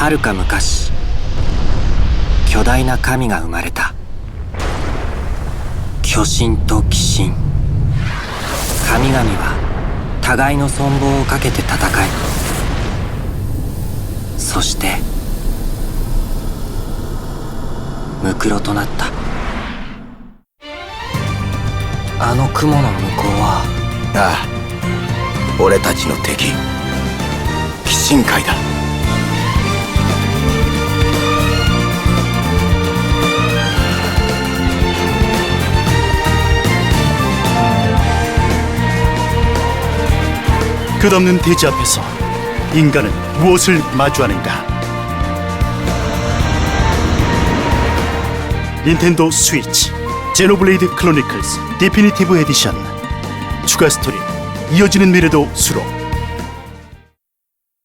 はるか昔巨大な神が生まれた。巨神と鬼神。神々は互いの存亡をかけて戦いそしてムクロとなった。あの雲の向こうはああ俺たちの敵鬼神会だ。 끝없는 대지 앞에서 인간은 무엇을 마주하는가? 닌텐도 스위치 제노블레이드 크로니클스 디피니티브 에디션 추가 스토리 이어지는 미래도 수록